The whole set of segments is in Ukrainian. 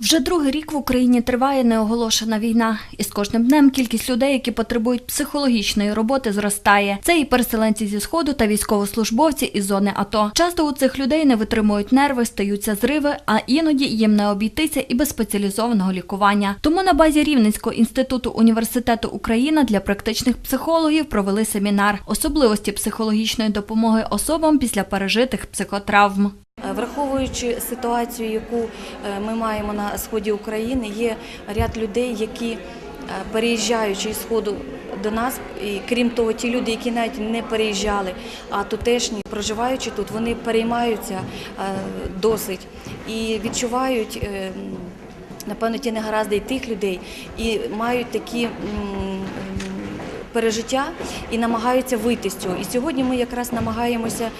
Вже другий рік в Україні триває неоголошена війна, і з кожним днем кількість людей, які потребують психологічної роботи, зростає. Це і переселенці зі сходу та військовослужбовці із зони АТО. Часто у цих людей не витримують нерви, стаються зриви, а іноді їм не обійтися і без спеціалізованого лікування. Тому на базі Рівненського інституту університету Україна для практичних психологів провели семінар особливості психологічної допомоги особам після пережитих психотравм. Е, Враховуючи ситуацію, яку е, ми маємо на сході України, є ряд людей, які е, переїжджаючи із сходу до нас, і крім того, ті люди, які навіть не переїжджали, а тутешні, проживаючи тут, вони переймаються досить і відчувають. Напевно, ті негаразди і тих людей, і мають такі пережиття і намагаються вийти з цього. І сьогодні ми якраз намагаємося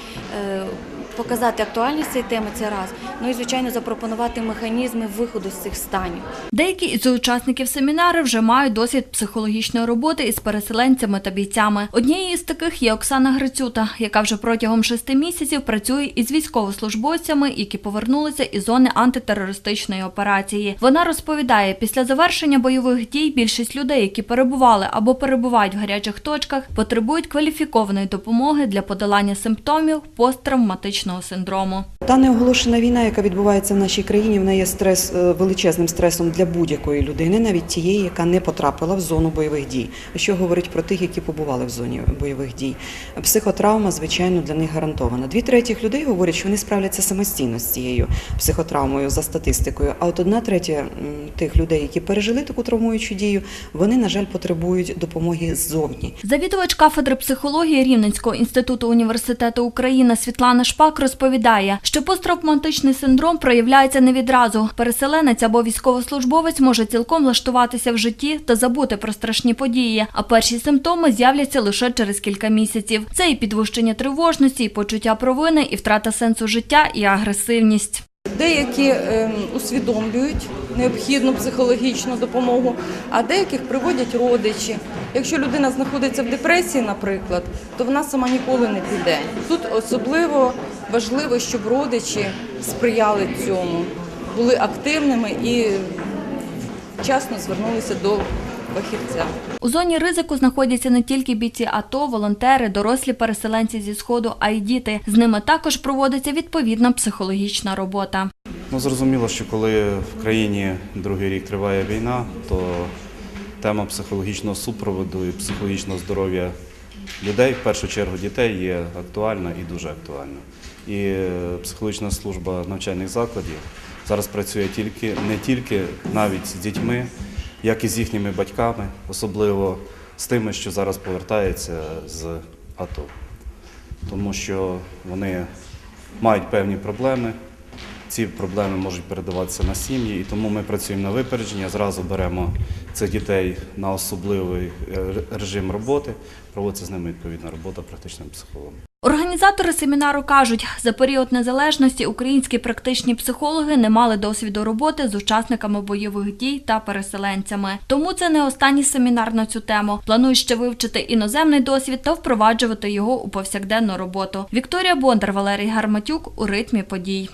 показати актуальність цієї теми, це раз. Ну і звичайно запропонувати механізми виходу з цих станів. Деякі із учасників семінару вже мають досвід психологічної роботи із переселенцями та бійцями. Однією із таких є Оксана Грицюта, яка вже протягом шести місяців працює із військовослужбовцями, які повернулися із зони антитерористичної операції. Вона розповідає, після завершення бойових дій більшість людей, які перебували або перебувають в гарячих точках, потребують кваліфікованої допомоги для подолання симптомів посттравматичного odvisnost, sindromu Та неоголошена війна, яка відбувається в нашій країні, вона є стрес е, величезним стресом для будь-якої людини, навіть тієї, яка не потрапила в зону бойових дій. Що говорить про тих, які побували в зоні бойових дій? Психотравма, звичайно, для них гарантована. Дві третіх людей говорять, що вони справляться самостійно з цією психотравмою за статистикою. А от одна третя тих людей, які пережили таку травмуючу дію, вони, на жаль, потребують допомоги ззовні. Завідувач кафедри психології Рівненського інституту університету України Світлана Шпак розповідає, що посттравматичний синдром проявляється не відразу. Переселенець або військовослужбовець може цілком влаштуватися в житті та забути про страшні події. А перші симптоми з'являться лише через кілька місяців. Це і підвищення тривожності, і почуття провини, і втрата сенсу життя, і агресивність. Деякі ем, усвідомлюють необхідну психологічну допомогу, а деяких приводять родичі. Якщо людина знаходиться в депресії, наприклад, то вона сама ніколи не піде. Тут особливо важливо, щоб родичі сприяли цьому, були активними і вчасно звернулися до фахівця. У зоні ризику знаходяться не тільки бійці АТО, волонтери, дорослі переселенці зі сходу, а й діти. З ними також проводиться відповідна психологічна робота. Ну, зрозуміло, що коли в країні другий рік триває війна, то тема психологічного супроводу і психологічного здоров'я людей, в першу чергу дітей, є актуальна і дуже актуальна. І е, психологічна служба навчальних закладів зараз працює тільки не тільки навіть з дітьми, як і з їхніми батьками, особливо з тими, що зараз повертаються з АТО, тому що вони мають певні проблеми. Ці проблеми можуть передаватися на сім'ї, і тому ми працюємо на випередження. Зразу беремо цих дітей на особливий е, режим роботи. Проводиться з ними відповідна робота практичним психологом. Організатори семінару кажуть, за період незалежності українські практичні психологи не мали досвіду роботи з учасниками бойових дій та переселенцями. Тому це не останній семінар на цю тему. Планують ще вивчити іноземний досвід та впроваджувати його у повсякденну роботу. Вікторія Бондар, Валерій Гарматюк у ритмі подій.